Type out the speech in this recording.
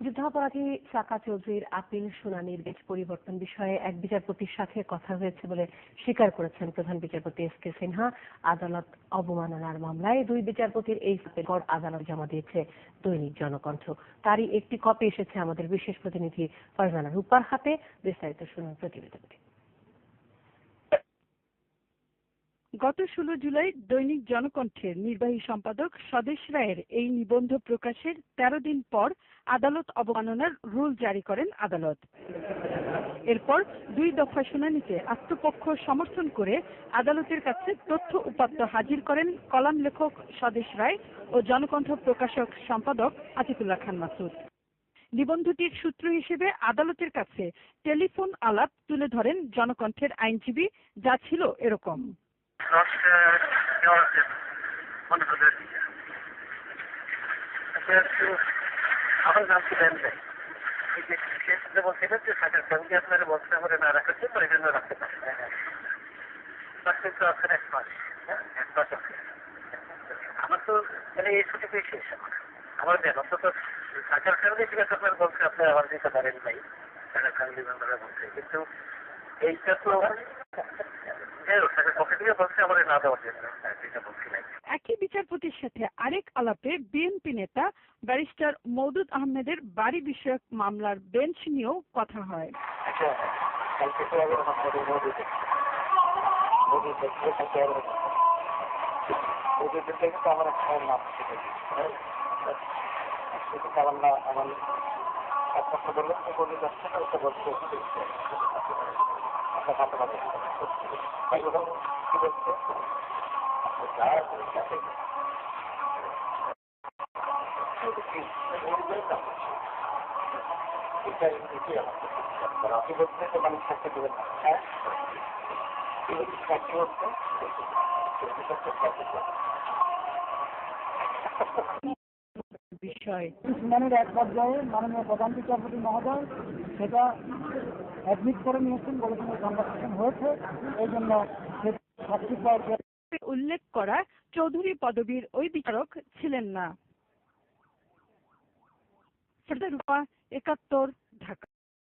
যুদ্ধাপরাধী সাকা চৌধুরীর আপিল শুনানির বেশ পরিবর্তন বিষয়ে এক বিচারপতির সাথে কথা হয়েছে বলে স্বীকার করেছেন প্রধান বিচারপতি এস কে সিনহা। আদালত অবমাননার মামলায় দুই বিচারপতির এই গড় আদালত জমা দিয়েছে দৈনিক জনকণ্ঠ। তারই একটি কপি এসেছে আমাদের বিশেষ প্রতিনিধি ফারজানা রূপার হাতে। বিস্তারিত শুনুন প্রতিবেদনটি। গত ষোলো জুলাই দৈনিক জনকণ্ঠের নির্বাহী সম্পাদক স্বদেশ রায়ের এই নিবন্ধ প্রকাশের তেরো দিন পর আদালত অবমাননার রুল জারি করেন আদালত। এরপর দুই দফা শুনানিতে আত্মপক্ষ সমর্থন করে আদালতের কাছে তথ্য উপাত্ত হাজির করেন কলাম লেখক স্বদেশ রায় ও জনকণ্ঠ প্রকাশক সম্পাদক আতিকুল্লাহ খান মাসুদ। নিবন্ধটির সূত্র হিসেবে আদালতের কাছে টেলিফোন আলাপ তুলে ধরেন জনকণ্ঠের আইনজীবী, যা ছিল এরকম। Rocha Jordan, one of the আমার নাম সে বলছিলেন যে সাকার সঙ্গে আপনারা বলছেন আমরা না রাখার জন্য এই জন্য রাখতে পারি তো আছেন এক মাস এক মাস আমার তো মানে এই ছুটি পেয়ে শেষ আমার দেন অন্তত সাকার ফ্যামিলি ঠিক আছে আপনার বলছে আপনি আমার দিতে পারেন নাই সাকার ফ্যামিলি মেম্বাররা বলছে কিন্তু এইটা তো একই বিচারপতির সাথে আরেক আলাপে বিএনপি নেতা ব্যারিস্টার মওদুদ আহমেদের বাড়ি বিষয়ক মামলার বেঞ্চ নিয়েও কথা হয়। আমার এক এক পর্যায়ে মাননীয় প্রধান বিচারপতি মহোদয় সেটা অ্যাডমিট করে নিয়েছেন বলেছেন কনভারসেশন হয়েছে। এই জন্য উল্লেখ করা চৌধুরী পদবীর ওই বিচারক ছিলেন না। একাত্তর ঢাকা।